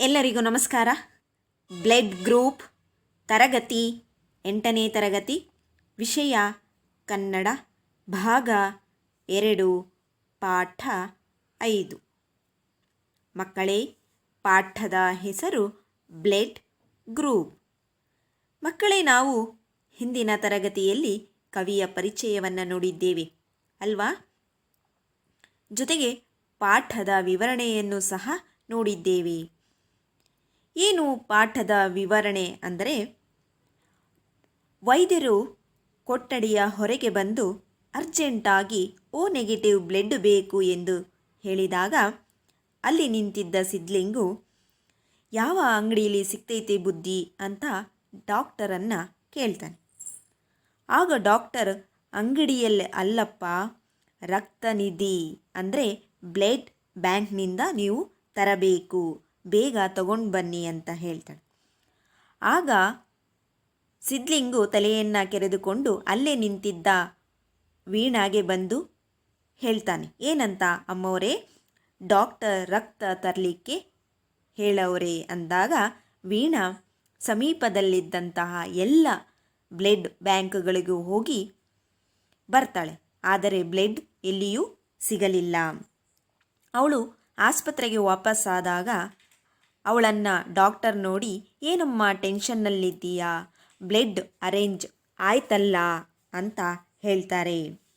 ಎಲ್ಲರಿಗೂ ನಮಸ್ಕಾರ. Blood group ತರಗತಿ, ಎಂಟನೇ ತರಗತಿ, ವಿಷಯ ಕನ್ನಡ, ಭಾಗ ಎರಡು, ಪಾಠ ಐದು. ಮಕ್ಕಳೇ, ಪಾಠದ ಹೆಸರು ಬ್ಲಡ್ ಗ್ರೂಪ್. ಮಕ್ಕಳೇ, ನಾವು ಹಿಂದಿನ ತರಗತಿಯಲ್ಲಿ ಕವಿಯ ಪರಿಚಯವನ್ನು ನೋಡಿದ್ದೇವೆ, ಅಲ್ವಾ? ಜೊತೆಗೆ ಪಾಠದ ವಿವರಣೆಯನ್ನು ಸಹ ನೋಡಿದ್ದೇವೆ. ಏನು ಪಾಠದ ವಿವರಣೆ ಅಂದರೆ ವೈದ್ಯರು ಕೊಠಡಿಯ ಹೊರಗೆ ಬಂದು ಅರ್ಜೆಂಟಾಗಿ ಓ ನೆಗೆಟಿವ್ ಬ್ಲಡ್ ಬೇಕು ಎಂದು ಹೇಳಿದಾಗ ಅಲ್ಲಿ ನಿಂತಿದ್ದ ಸಿದ್ಲಿಂಗು, ಯಾವ ಅಂಗಡಿಯಲ್ಲಿ ಸಿಗ್ತೈತೆ ಬುದ್ಧಿ ಅಂತ ಡಾಕ್ಟರನ್ನು ಕೇಳ್ತಾನೆ. ಆಗ ಡಾಕ್ಟರ್, ಅಂಗಡಿಯಲ್ಲಿ ಅಲ್ಲಪ್ಪ ರಕ್ತನಿಧಿ ಅಂದರೆ ಬ್ಲಡ್ ಬ್ಯಾಂಕ್ನಿಂದ ನೀವು ತರಬೇಕು. ಬೇಗ ತಗೊಂಡು ಬನ್ನಿ ಅಂತ ಹೇಳ್ತಾಳೆ. ಆಗ ಸಿದ್ಲಿಂಗು ತಲೆಯನ್ನು ಕೆರೆದುಕೊಂಡು ಅಲ್ಲೇ ನಿಂತಿದ್ದ ವೀಣಾಗೆ ಬಂದು ಹೇಳ್ತಾನೆ, ಏನಂತ ಅಮ್ಮವರೇ ಡಾಕ್ಟರ್ ರಕ್ತ ತರಲಿಕ್ಕೆ ಹೇಳವರೇ ಅಂದಾಗ ವೀಣಾ ಸಮೀಪದಲ್ಲಿದ್ದಂತಹ ಎಲ್ಲ ಬ್ಲಡ್ ಬ್ಯಾಂಕ್ಗಳಿಗೂ ಹೋಗಿ ಬರ್ತಾಳೆ. ಆದರೆ ಬ್ಲಡ್ ಎಲ್ಲಿಯೂ ಸಿಗಲಿಲ್ಲ. ಅವಳು ಆಸ್ಪತ್ರೆಗೆ ವಾಪಸ್ಸಾದಾಗ ಅವಳನ್ನು ಡಾಕ್ಟರ್ ನೋಡಿ, ಏನಮ್ಮ ಟೆನ್ಷನ್ನಲ್ಲಿದ್ದೀಯಾ ಬ್ಲಡ್ ಅರೇಂಜ್ ಆಯ್ತಲ್ಲ? ಅಂತ ಹೇಳ್ತಾರೆ.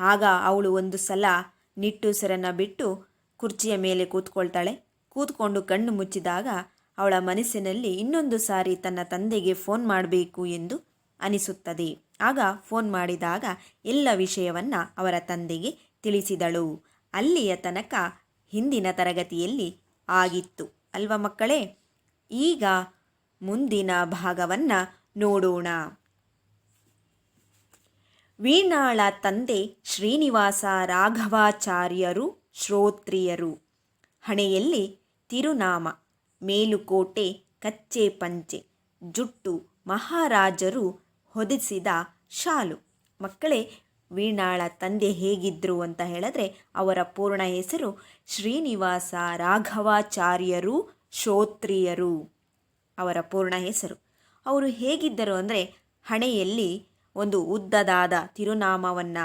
ಆಗ ಅವಳು ಒಂದು ಸಲ ನಿಟ್ಟುಸಿರನ್ನು ಬಿಟ್ಟು ಕುರ್ಚಿಯ ಮೇಲೆ ಕೂತ್ಕೊಳ್ತಾಳೆ. ಕೂತ್ಕೊಂಡು ಕಣ್ಣು ಮುಚ್ಚಿದಾಗ ಅವಳ ಮನಸ್ಸಿನಲ್ಲಿ ಇನ್ನೊಂದು ಸಾರಿ ತನ್ನ ತಂದೆಗೆ ಫೋನ್ ಮಾಡಬೇಕು ಎಂದು ಅನಿಸುತ್ತದೆ. ಆಗ ಫೋನ್ ಮಾಡಿದಾಗ ಎಲ್ಲ ವಿಷಯವನ್ನು ಅವರ ತಂದೆಗೆ ತಿಳಿಸಿದಳು. ಅಲ್ಲಿಯ ತನಕ ಹಿಂದಿನ ತರಗತಿಯಲ್ಲಿ ಆಗಿತ್ತು. ಅಲ್ವಾ ಮಕ್ಕಳೇ? ಈಗ ಮುಂದಿನ ಭಾಗವನ್ನು ನೋಡೋಣ. ವೀಣಾಳ ತಂದೆ ಶ್ರೀನಿವಾಸ ರಾಘವಾಚಾರ್ಯರು ಶ್ರೋತ್ರಿಯರು. ಹಣೆಯಲ್ಲಿ ತಿರುನಾಮ, ಮೇಲುಕೋಟೆ, ಕಚ್ಚೆ ಪಂಚೆ, ಜುಟ್ಟು ಮಹಾರಾಜರು ಹೊದಿಸಿದ ಶಾಲು. ಮಕ್ಕಳೇ ವೀಣಾಳ ತಂದೆ ಹೇಗಿದ್ದರು ಅಂತ ಹೇಳಿದ್ರೆ ಅವರ ಪೂರ್ಣ ಹೆಸರು ಶ್ರೀನಿವಾಸ ರಾಘವಾಚಾರ್ಯರು ಶ್ರೋತ್ರಿಯರು ಅವರ ಪೂರ್ಣ ಹೆಸರು. ಅವರು ಹೇಗಿದ್ದರು ಅಂದರೆ ಹಣೆಯಲ್ಲಿ ಒಂದು ಉದ್ದದಾದ ತಿರುನಾಮವನ್ನು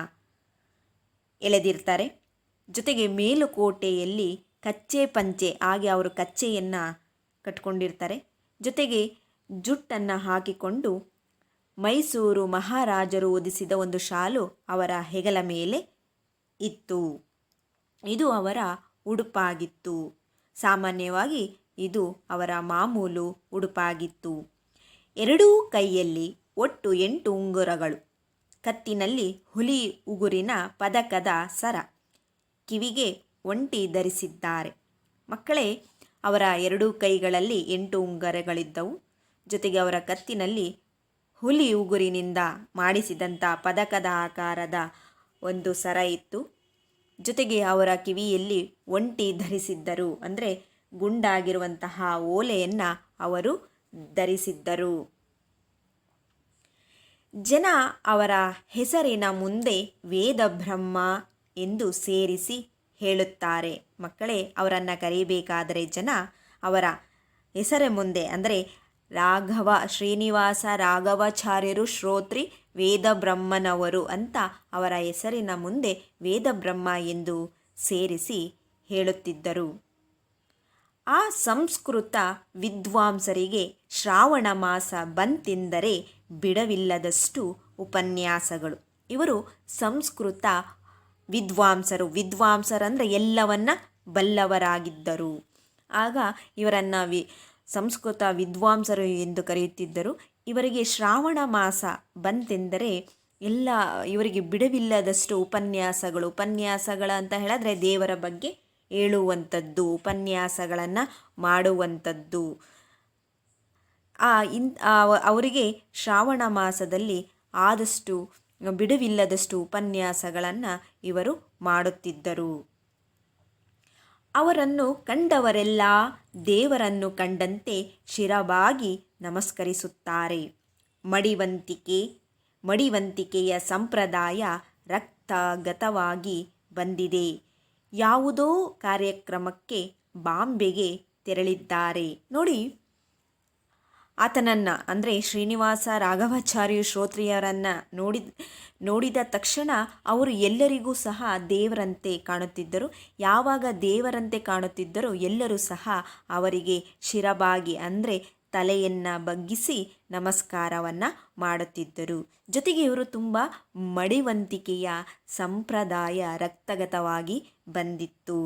ಎಳೆದಿರ್ತಾರೆ. ಜೊತೆಗೆ ಮೇಲುಕೋಟೆಯಲ್ಲಿ ಕಚ್ಚೆ ಪಂಚೆ ಹಾಗೆ ಅವರು ಕಚ್ಚೆಯನ್ನು ಕಟ್ಕೊಂಡಿರ್ತಾರೆ. ಜೊತೆಗೆ ಜುಟ್ಟನ್ನು ಹಾಕಿಕೊಂಡು ಮೈಸೂರು ಮಹಾರಾಜರು ಒದಿಸಿದ ಒಂದು ಶಾಲು ಅವರ ಹೆಗಲ ಮೇಲೆ ಇತ್ತು. ಇದು ಅವರ ಉಡುಪಾಗಿತ್ತು. ಸಾಮಾನ್ಯವಾಗಿ ಇದು ಅವರ ಮಾಮೂಲು ಉಡುಪಾಗಿತ್ತು. ಎರಡೂ ಕೈಯಲ್ಲಿ ಒಟ್ಟು ಎಂಟು ಉಂಗುರಗಳು. ಕತ್ತಿನಲ್ಲಿ ಹುಲಿ ಉಗುರಿನ ಪದಕದ ಸರ. ಕಿವಿಗೆ ಒಂಟಿ ಧರಿಸಿದ್ದಾರೆ. ಮಕ್ಕಳೇ, ಅವರ ಎರಡೂ ಕೈಗಳಲ್ಲಿ ಎಂಟು ಉಂಗುರಗಳಿದ್ದವು. ಜೊತೆಗೆ ಅವರ ಕತ್ತಿನಲ್ಲಿ ಹುಲಿ ಉಗುರಿನಿಂದ ಮಾಡಿಸಿದಂಥ ಪದಕದ ಆಕಾರದ ಒಂದು ಸರ ಇತ್ತು. ಜೊತೆಗೆ ಅವರ ಕಿವಿಯಲ್ಲಿ ಒಂಟಿ ಧರಿಸಿದ್ದರು. ಅಂದರೆ ಗುಂಡಾಗಿರುವಂತಹ ಓಲೆಯನ್ನು ಅವರು ಧರಿಸಿದ್ದರು. ಜನ ಅವರ ಹೆಸರಿನ ಮುಂದೆ ವೇದ ಬ್ರಹ್ಮ ಎಂದು ಸೇರಿಸಿ ಹೇಳುತ್ತಾರೆ. ಮಕ್ಕಳೇ, ಅವರನ್ನು ಕರೀಬೇಕಾದರೆ ಜನ ಅವರ ಹೆಸರ ಮುಂದೆ, ಅಂದರೆ ರಾಘವ ಶ್ರೀನಿವಾಸ ರಾಘವಾಚಾರ್ಯರು ಶ್ರೋತ್ರಿ ವೇದ ಬ್ರಹ್ಮನವರು ಅಂತ ಅವರ ಹೆಸರಿನ ಮುಂದೆ ವೇದ ಬ್ರಹ್ಮ ಎಂದು ಸೇರಿಸಿ ಹೇಳುತ್ತಿದ್ದರು. ಆ ಸಂಸ್ಕೃತ ವಿದ್ವಾಂಸರಿಗೆ ಶ್ರಾವಣ ಮಾಸ ಬಂತೆಂದರೆ ಬಿಡವಿಲ್ಲದಷ್ಟು ಉಪನ್ಯಾಸಗಳು. ಇವರು ಸಂಸ್ಕೃತ ವಿದ್ವಾಂಸರು, ವಿದ್ವಾಂಸರಂದರೆ ಎಲ್ಲವನ್ನ ಬಲ್ಲವರಾಗಿದ್ದರು. ಆಗ ಇವರನ್ನು ವಿ ಸಂಸ್ಕೃತ ವಿದ್ವಾಂಸರು ಎಂದು ಕರೆಯುತ್ತಿದ್ದರು. ಇವರಿಗೆ ಶ್ರಾವಣ ಮಾಸ ಬಂತೆಂದರೆ ಎಲ್ಲ ಇವರಿಗೆ ಬಿಡವಿಲ್ಲದಷ್ಟು ಉಪನ್ಯಾಸಗಳು, ಉಪನ್ಯಾಸಗಳ ಅಂತ ಹೇಳಿದ್ರೆ ದೇವರ ಬಗ್ಗೆ ಹೇಳುವಂಥದ್ದು, ಉಪನ್ಯಾಸಗಳನ್ನು ಮಾಡುವಂಥದ್ದು. ಆ ಇನ್ ಅವರಿಗೆ ಶ್ರಾವಣ ಮಾಸದಲ್ಲಿ ಆದಷ್ಟು ಬಿಡುವಿಲ್ಲದಷ್ಟು ಉಪನ್ಯಾಸಗಳನ್ನು ಇವರು ಮಾಡುತ್ತಿದ್ದರು. ಅವರನ್ನು ಕಂಡವರೆಲ್ಲ ದೇವರನ್ನು ಕಂಡಂತೆ ಶಿರಬಾಗಿ ನಮಸ್ಕರಿಸುತ್ತಾರೆ. ಮಡಿವಂತಿಕೆ, ಮಡಿವಂತಿಕೆಯ ಸಂಪ್ರದಾಯ ರಕ್ತಗತವಾಗಿ ಬಂದಿದೆ. ಯಾವುದೋ ಕಾರ್ಯಕ್ರಮಕ್ಕೆ ಬಾಂಬೆಗೆ ತೆರಳಿದ್ದಾರೆ. ನೋಡಿ. ಆತನನ್ನು, ಅಂದರೆ ಶ್ರೀನಿವಾಸ ರಾಘವಾಚಾರ್ಯ ಶ್ರೋತ್ರಿಯರನ್ನು ನೋಡಿದ ನೋಡಿದ ತಕ್ಷಣ ಅವರು ಎಲ್ಲರಿಗೂ ಸಹ ದೇವರಂತೆ ಕಾಣುತ್ತಿದ್ದರು. ಯಾವಾಗ ದೇವರಂತೆ ಕಾಣುತ್ತಿದ್ದರೋ ಎಲ್ಲರೂ ಸಹ ಅವರಿಗೆ ಶಿರಬಾಗಿ, ಅಂದರೆ ತಲೆಯನ್ನು ಬಗ್ಗಿಸಿ ನಮಸ್ಕಾರವನ್ನು ಮಾಡುತ್ತಿದ್ದರು. ಜೊತೆಗೆ ಇವರು ತುಂಬ ಮಡಿವಂತಿಕೆಯ ಸಂಪ್ರದಾಯ ರಕ್ತಗತವಾಗಿ ಬಂದಿತ್ತು.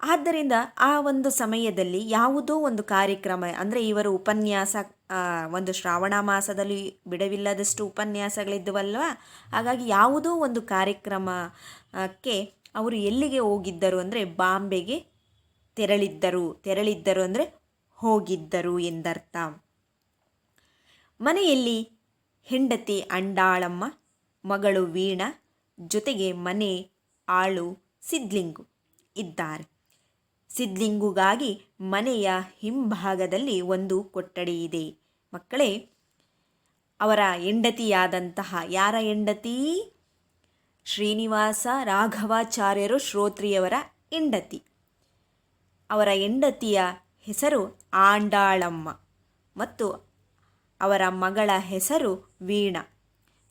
ಆದ್ದರಿಂದ ಆ ಒಂದು ಸಮಯದಲ್ಲಿ ಯಾವುದೋ ಒಂದು ಕಾರ್ಯಕ್ರಮ, ಅಂದರೆ ಇವರು ಉಪನ್ಯಾಸ ಒಂದು ಶ್ರಾವಣ ಮಾಸದಲ್ಲಿ ಬಿಡವಿಲ್ಲದಷ್ಟು ಉಪನ್ಯಾಸಗಳಿದ್ದವಲ್ವ? ಹಾಗಾಗಿ ಯಾವುದೋ ಒಂದು ಕಾರ್ಯಕ್ರಮಕ್ಕೆ ಅವರು ಎಲ್ಲಿಗೆ ಹೋಗಿದ್ದರು ಅಂದರೆ ಬಾಂಬೆಗೆ ತೆರಳಿದ್ದರು ತೆರಳಿದ್ದರು ಅಂದರೆ ಹೋಗಿದ್ದರು ಎಂದರ್ಥ. ಮನೆಯಲ್ಲಿ ಹೆಂಡತಿ ಅಂಡಾಳಮ್ಮ, ಮಗಳು ವೀಣ, ಜೊತೆಗೆ ಮನೆ ಆಳು ಸಿದ್ಲಿಂಗು ಇದ್ದಾರೆ. ಸಿದ್ಲಿಂಗುಗಾಗಿ ಮನೆಯ ಹಿಂಭಾಗದಲ್ಲಿ ಒಂದು ಕೊಠಡಿ ಇದೆ. ಮಕ್ಕಳೇ, ಅವರ ಹೆಂಡತಿಯಾದಂತಹ ಯಾರ ಹೆಂಡತಿ? ಶ್ರೀನಿವಾಸ ರಾಘವಾಚಾರ್ಯರು ಶ್ರೋತ್ರಿಯವರ ಹೆಂಡತಿ. ಅವರ ಹೆಂಡತಿಯ ಹೆಸರು ಆಂಡಾಳಮ್ಮ ಮತ್ತು ಅವರ ಮಗಳ ಹೆಸರು ವೀಣಾ.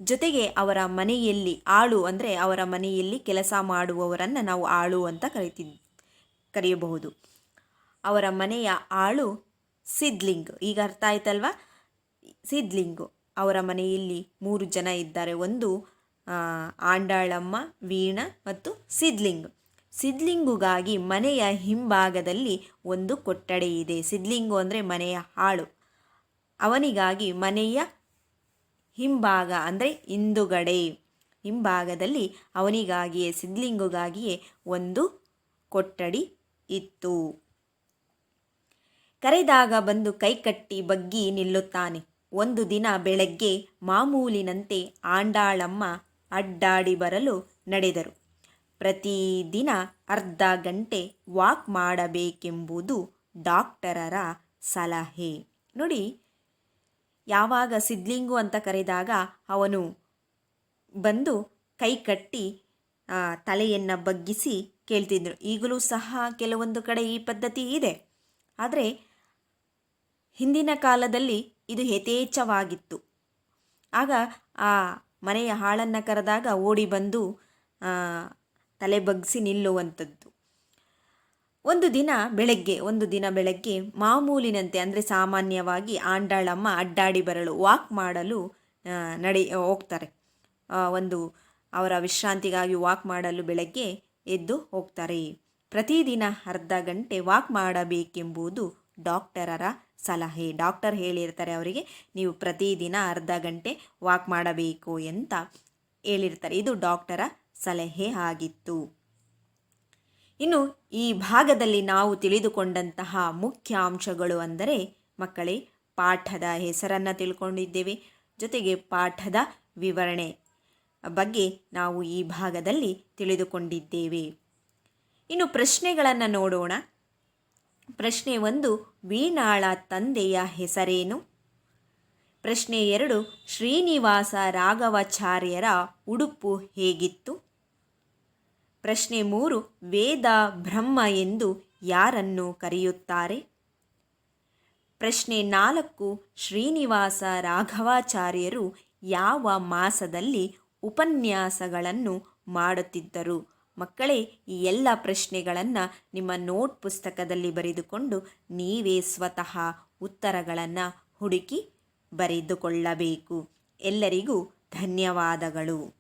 ಜೊತೆಗೆ ಅವರ ಮನೆಯಲ್ಲಿ ಆಳು ಅಂದರೆ ಅವರ ಮನೆಯಲ್ಲಿ ಕೆಲಸ ಮಾಡುವವರನ್ನು ನಾವು ಆಳು ಅಂತ ಕರಿತಿದ್ವಿ. ಕರೆಯಬಹುದು. ಅವರ ಮನೆಯ ಆಳು ಸಿದ್ಲಿಂಗ್. ಈಗ ಅರ್ಥ ಆಯ್ತಲ್ವಾ? ಸಿದ್ಲಿಂಗು. ಅವರ ಮನೆಯಲ್ಲಿ ಮೂರು ಜನ ಇದ್ದಾರೆ. ಒಂದು ಆಂಡಾಳಮ್ಮ, ವೀಣ ಮತ್ತು ಸಿದ್ಲಿಂಗ್. ಸಿದ್ಲಿಂಗುಗಾಗಿ ಮನೆಯ ಹಿಂಭಾಗದಲ್ಲಿ ಒಂದು ಕೊಠಡಿ ಇದೆ. ಸಿದ್ಲಿಂಗು ಅಂದರೆ ಮನೆಯ ಆಳು. ಅವನಿಗಾಗಿ ಮನೆಯ ಹಿಂಭಾಗ ಅಂದರೆ ಹಿಂದುಗಡೆ. ಹಿಂಭಾಗದಲ್ಲಿ ಅವನಿಗಾಗಿಯೇ, ಸಿದ್ಲಿಂಗುಗಾಗಿಯೇ ಒಂದು ಕೊಠಡಿ ಇತ್ತು. ಕರೆದಾಗ ಬಂದು ಕೈಕಟ್ಟಿ ಬಗ್ಗಿ ನಿಲ್ಲುತ್ತಾನೆ. ಒಂದು ದಿನ ಬೆಳಗ್ಗೆ ಮಾಮೂಲಿನಂತೆ ಆಂಡಾಳಮ್ಮ ಅಡ್ಡಾಡಿ ಬರಲು ನಡೆದರು. ಪ್ರತಿದಿನ ಅರ್ಧ ಗಂಟೆ ವಾಕ್ ಮಾಡಬೇಕೆಂಬುದು ಡಾಕ್ಟರರ ಸಲಹೆ. ನೋಡಿ, ಯಾವಾಗ ಸಿದ್ಲಿಂಗು ಅಂತ ಕರೆದಾಗ ಅವನು ಬಂದು ಕೈ ಕಟ್ಟಿ ತಲೆಯನ್ನು ಬಗ್ಗಿಸಿ ಕೇಳ್ತಿದ್ರು. ಈಗಲೂ ಸಹ ಕೆಲವೊಂದು ಕಡೆ ಈ ಪದ್ಧತಿ ಇದೆ. ಆದರೆ ಹಿಂದಿನ ಕಾಲದಲ್ಲಿ ಇದು ಯಥೇಚ್ಛವಾಗಿತ್ತು. ಆಗ ಆ ಮನೆಯ ಹಾಳನ್ನು ಕರೆದಾಗ ಓಡಿ ಬಂದು ತಲೆ ಬಗ್ಸಿ ನಿಲ್ಲುವಂಥದ್ದು. ಒಂದು ದಿನ ಬೆಳಗ್ಗೆ, ಒಂದು ದಿನ ಬೆಳಗ್ಗೆ ಮಾಮೂಲಿನಂತೆ, ಅಂದರೆ ಸಾಮಾನ್ಯವಾಗಿ ಆಂಡಾಳಮ್ಮ ಅಡ್ಡಾಡಿ ಬರಲು ವಾಕ್ ಮಾಡಲು ನಡೆ, ಹೋಗ್ತಾರೆ. ಒಂದು ಅವರ ವಿಶ್ರಾಂತಿಗಾಗಿ ವಾಕ್ ಮಾಡಲು ಬೆಳಗ್ಗೆ ಎದ್ದು ಹೋಗ್ತಾರೆ. ಪ್ರತಿದಿನ ಅರ್ಧ ಗಂಟೆ ವಾಕ್ ಮಾಡಬೇಕೆಂಬುದು ಡಾಕ್ಟರರ ಸಲಹೆ. ಡಾಕ್ಟರ್ ಹೇಳಿರ್ತಾರೆ ಅವರಿಗೆ, ನೀವು ಪ್ರತಿದಿನ ಅರ್ಧ ಗಂಟೆ ವಾಕ್ ಮಾಡಬೇಕು ಅಂತ ಹೇಳಿರ್ತಾರೆ. ಇದು ಡಾಕ್ಟರ ಸಲಹೆ ಆಗಿತ್ತು. ಇನ್ನು ಈ ಭಾಗದಲ್ಲಿ ನಾವು ತಿಳಿದುಕೊಂಡಂತಹ ಮುಖ್ಯ ಅಂಶಗಳು ಅಂದರೆ, ಮಕ್ಕಳೇ, ಪಾಠದ ಹೆಸರನ್ನು ತಿಳ್ಕೊಂಡಿದ್ದೇವೆ. ಜೊತೆಗೆ ಪಾಠದ ವಿವರಣೆ. ಬಗ್ಗೆ ನಾವು ಈ ಭಾಗದಲ್ಲಿ ತಿಳಿದುಕೊಂಡಿದ್ದೇವೆ. ಇನ್ನು ಪ್ರಶ್ನೆಗಳನ್ನು ನೋಡೋಣ. ಪ್ರಶ್ನೆ ಒಂದು, ವೀಣಾಳ ತಂದೆಯ ಹೆಸರೇನು? ಪ್ರಶ್ನೆ ಎರಡು, ಶ್ರೀನಿವಾಸ ರಾಘವಾಚಾರ್ಯರ ಉಡುಪು ಹೇಗಿತ್ತು? ಪ್ರಶ್ನೆ ಮೂರು, ವೇದ ಬ್ರಹ್ಮ ಎಂದು ಯಾರನ್ನು ಕರೆಯುತ್ತಾರೆ? ಪ್ರಶ್ನೆ ನಾಲ್ಕು, ಶ್ರೀನಿವಾಸ ರಾಘವಾಚಾರ್ಯರು ಯಾವ ಮಾಸದಲ್ಲಿ ಉಪನ್ಯಾಸಗಳನ್ನು ಮಾಡುತ್ತಿದ್ದರು. ಮಕ್ಕಳೇ, ಈ ಎಲ್ಲ ಪ್ರಶ್ನೆಗಳನ್ನು ನಿಮ್ಮ ನೋಟ್ ಪುಸ್ತಕದಲ್ಲಿ ಬರೆದುಕೊಂಡು ನೀವೇ ಸ್ವತಃ ಉತ್ತರಗಳನ್ನು ಹುಡುಕಿ ಬರೆದುಕೊಳ್ಳಬೇಕು. ಎಲ್ಲರಿಗೂ ಧನ್ಯವಾದಗಳು.